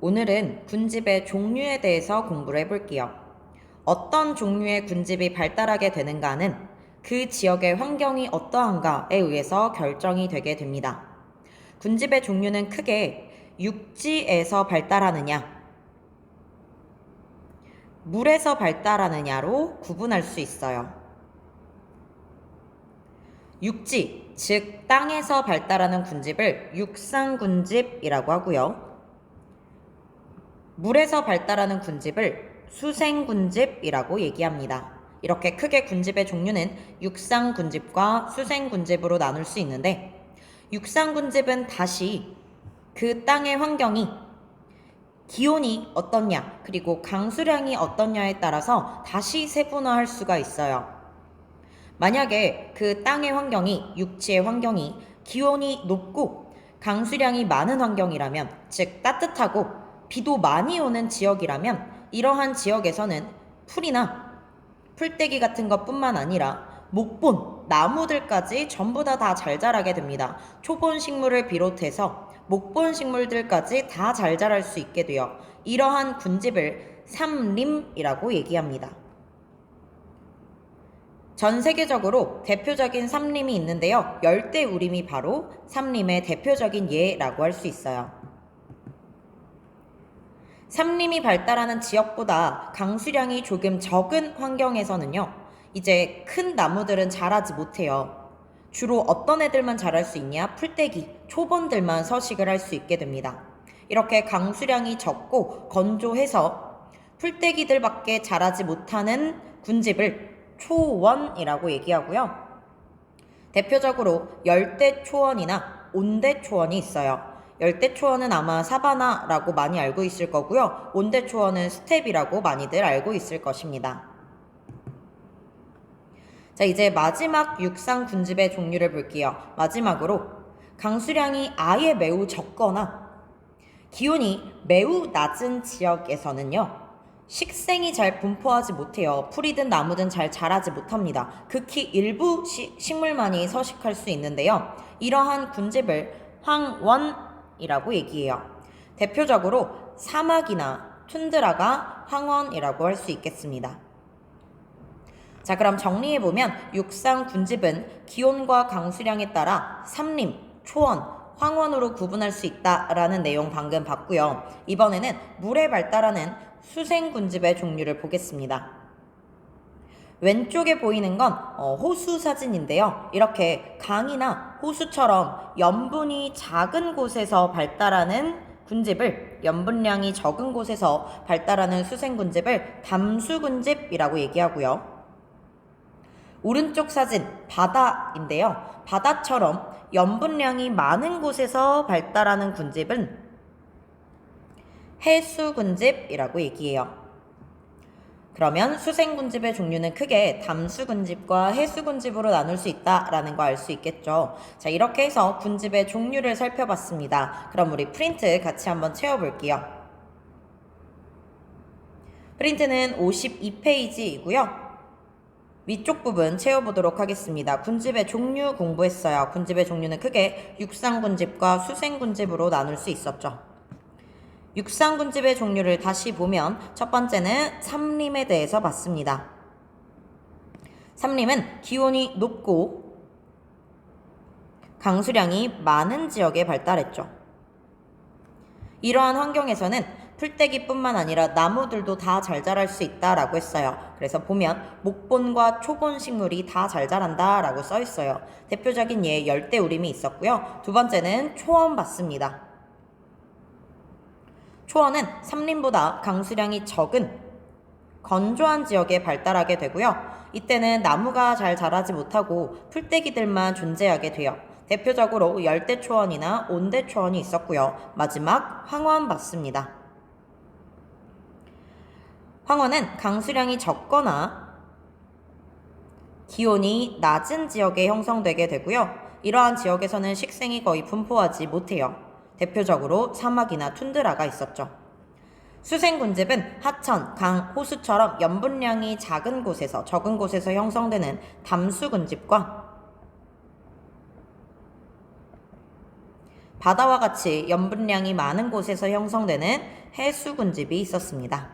오늘은 군집의 종류에 대해서 공부를 해볼게요. 어떤 종류의 군집이 발달하게 되는가는 그 지역의 환경이 어떠한가에 의해서 결정이 되게 됩니다. 군집의 종류는 크게 육지에서 발달하느냐, 물에서 발달하느냐로 구분할 수 있어요. 육지, 즉 땅에서 발달하는 군집을 육상군집이라고 하고요. 물에서 발달하는 군집을 수생군집이라고 얘기합니다. 이렇게 크게 군집의 종류는 육상군집과 수생군집으로 나눌 수 있는데 육상군집은 다시 그 땅의 환경이 기온이 어떻냐 그리고 강수량이 어떻냐에 따라서 다시 세분화할 수가 있어요. 만약에 그 땅의 환경이 육지의 환경이 기온이 높고 강수량이 많은 환경이라면 즉 따뜻하고 비도 많이 오는 지역이라면 이러한 지역에서는 풀이나 풀떼기 같은 것뿐만 아니라 목본, 나무들까지 전부 다 다 잘 자라게 됩니다. 초본 식물을 비롯해서 목본 식물들까지 다 잘 자랄 수 있게 되어 이러한 군집을 삼림이라고 얘기합니다. 전 세계적으로 대표적인 삼림이 있는데요. 열대 우림이 바로 삼림의 대표적인 예라고 할 수 있어요. 삼림이 발달하는 지역보다 강수량이 조금 적은 환경에서는요, 이제 큰 나무들은 자라지 못해요. 주로 어떤 애들만 자랄 수 있냐? 풀떼기, 초본들만 서식을 할 수 있게 됩니다. 이렇게 강수량이 적고 건조해서 풀떼기들밖에 자라지 못하는 군집을 초원이라고 얘기하고요. 대표적으로 열대 초원이나 온대 초원이 있어요. 열대 초원은 아마 사바나라고 많이 알고 있을 거고요. 온대 초원은 스텝이라고 많이들 알고 있을 것입니다. 자, 이제 마지막 육상 군집의 종류를 볼게요. 마지막으로 강수량이 아예 매우 적거나 기온이 매우 낮은 지역에서는요. 식생이 잘 분포하지 못해요. 풀이든 나무든 잘 자라지 못합니다. 극히 일부 시, 식물만이 서식할 수 있는데요. 이러한 군집을 황원 이라고 얘기해요. 대표적으로 사막이나 툰드라가 황원이라고 할 수 있겠습니다. 자, 그럼 정리해보면 육상 군집은 기온과 강수량에 따라 삼림, 초원, 황원으로 구분할 수 있다라는 내용 방금 봤고요. 이번에는 물에 발달하는 수생 군집의 종류를 보겠습니다. 왼쪽에 보이는 건 어, 호수 사진인데요. 이렇게 강이나 호수처럼 염분이 작은 곳에서 발달하는 군집을 염분량이 적은 곳에서 발달하는 수생 군집을 담수 군집이라고 얘기하고요. 오른쪽 사진 바다인데요. 바다처럼 염분량이 많은 곳에서 발달하는 군집은 해수군집이라고 얘기해요. 그러면 수생군집의 종류는 크게 담수군집과 해수군집으로 나눌 수 있다라는 거 알 수 있겠죠. 자, 이렇게 해서 군집의 종류를 살펴봤습니다. 그럼 우리 프린트 같이 한번 채워볼게요. 프린트는 52페이지이고요. 위쪽 부분 채워보도록 하겠습니다. 군집의 종류 공부했어요. 군집의 종류는 크게 육상군집과 수생군집으로 나눌 수 있었죠. 육상군집의 종류를 다시 보면 첫 번째는 삼림에 대해서 봤습니다. 삼림은 기온이 높고 강수량이 많은 지역에 발달했죠. 이러한 환경에서는 풀떼기뿐만 아니라 나무들도 다 잘 자랄 수 있다라고 했어요. 그래서 보면 목본과 초본 식물이 다 잘 자란다라고 써 있어요. 대표적인 예 열대우림이 있었고요. 두 번째는 초원 봤습니다. 초원은 삼림보다 강수량이 적은 건조한 지역에 발달하게 되고요. 이때는 나무가 잘 자라지 못하고 풀떼기들만 존재하게 돼요. 대표적으로 열대 초원이나 온대 초원이 있었고요. 마지막 황원 봤습니다. 황원은 강수량이 적거나 기온이 낮은 지역에 형성되게 되고요. 이러한 지역에서는 식생이 거의 분포하지 못해요. 대표적으로 사막이나 툰드라가 있었죠. 수생군집은 하천, 강, 호수처럼 염분량이 작은 곳에서 적은 곳에서 형성되는 담수군집과 바다와 같이 염분량이 많은 곳에서 형성되는 해수 군집이 있었습니다.